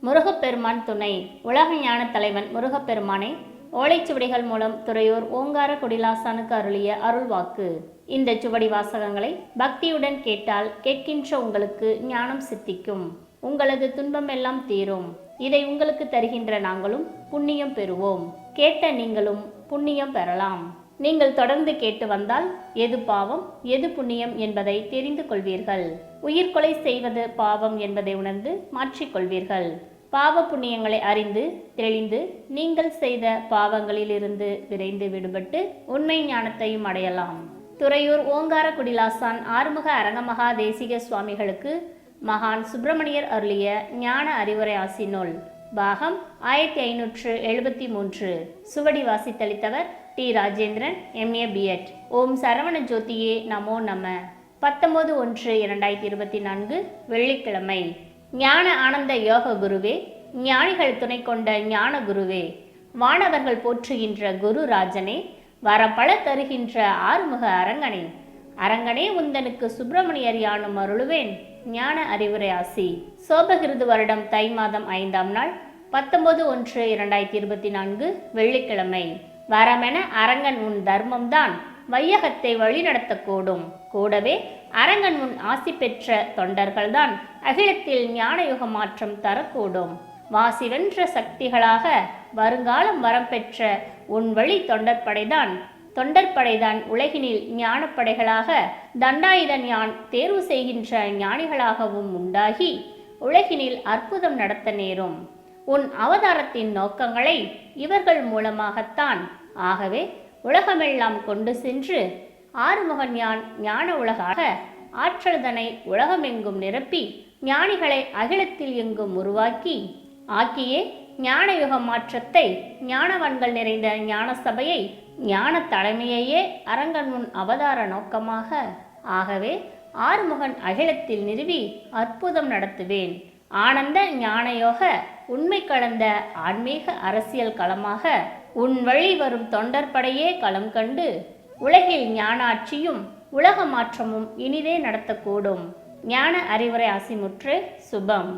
முருகப்பெருமான் துணை. உலக ஞான தலைவன் முருகப்பெருமானை ஓலைச்சுவடிகள் மூலம் துறையூர் ஓங்கார குடிலாசானுக்கு அருளிய அருள்வாக்கு. இந்த சுவடி வாசகங்களை பக்தியுடன் கேட்டால் கேட்கின்ற உங்களுக்கு ஞானம் சித்திக்கும். உங்களது துன்பம் எல்லாம் தீரும். இதை உங்களுக்கு தருகின்ற நாங்களும் புண்ணியம் பெறுவோம். கேட்ட நீங்களும் புண்ணியம் பெறலாம். நீங்கள் தொடர்ந்து கேட்டு வந்தால் எது பாவம் எது புண்ணியம் என்பதை தெரிந்து கொள்வீர்கள். உயிர்கொலை செய்வது பாவம் என்பதை உணர்ந்து மாற்றிக்கொள்வீர்கள் பாவ புண்ணியங்களை அறிந்து தெளிந்து நீங்கள் செய்த பாவங்களிலிருந்து விரைந்து விடுபட்டு உண்மை ஞானத்தையும் அடையலாம். துறையூர் ஓங்கார குடிலாசான் ஆறுமுக அரங்கமகா தேசிக சுவாமிகளுக்கு மகான் சுப்பிரமணியர் அருளிய ஞான அறிவுரை ஆசி நூல் பாகம் ஆயிரத்தி ஐநூற்று எழுபத்தி மூன்று. சுவடி வாசித்தளித்தவர் டி ராஜேந்திரன் எம்ஏ பிஎட் ஓம் சரவண ஜோதியே நமோ நம. பத்தொம்போது ஒன்று இரண்டாயிரத்தி இருபத்தி நான்கு வெள்ளிக்கிழமை. ஞான ஆனந்த யோக குருவே ஞானிகள் துணை கொண்ட ஞான குருவே வானவர்கள் போற்றுகின்ற குரு ராஜனே வரப்பல தருகின்ற ஆறுமுக அரங்கனே. அரங்கனே உந்தனுக்கு சுப்பிரமணியர் யானும் அருளுவேன். ஞான அறிவுரை ஆசி. சோபகிருது வருடம் தை மாதம் ஐந்தாம் நாள் பத்தொன்பது ஒன்று இரண்டாயிரத்தி இருபத்தி நான்கு வெள்ளிக்கிழமை. வரமென அரங்கன் உன் தர்மம்தான். வையகத்தை வழிநடத்தக்கூடும். கூடவே அரங்கன் உன் ஆசி பெற்ற தொண்டர்கள்தான் அகிலத்தில் ஞானயுக மாற்றம் தரக்கூடும். வாசி வென்ற சக்திகளாக வருங்காலம் வரம் பெற்ற உன் வழி தொண்டற்படைதான். தொண்டற்படைதான் உலகினில் ஞானப்படைகளாக தண்டாயுதன் யான் தேர்வு செய்கின்ற ஞானிகளாகவும் உண்டாகி உலகினில் அற்புதம் நடத்த நேரும். உன் அவதாரத்தின் நோக்கங்களை இவர்கள் மூலமாகத்தான். ஆகவே உலகமெல்லாம் கொண்டு சென்று ஆறுமுகன் யான் ஞான உலகாக ஆற்றல்தனை உலகமெங்கும் நிரப்பி ஞானிகளை அகிலத்தில் எங்கும் உருவாக்கி ஆக்கியே ஞானயுக மாற்றத்தை ஞானவன்கள் நிறைந்த ஞான சபையை ஞான தலைமையையே அரங்கன் முன் அவதார நோக்கமாக. ஆகவே ஆறுமுகன் அகிலத்தில் நிறுவி அற்புதம் நடத்துவேன். ஆனந்த ஞானயோக உண்மை கடந்த ஆன்மீக அரசியல் களமாக உன் வழி வரும் தொண்டர் படையே களம் கண்டு உலகில் ஞானாட்சியும் உலக மாற்றமும் இனிதே நடத்தக்கூடும். ஞான அறிவுரை ஆசிமுற்று சுபம்.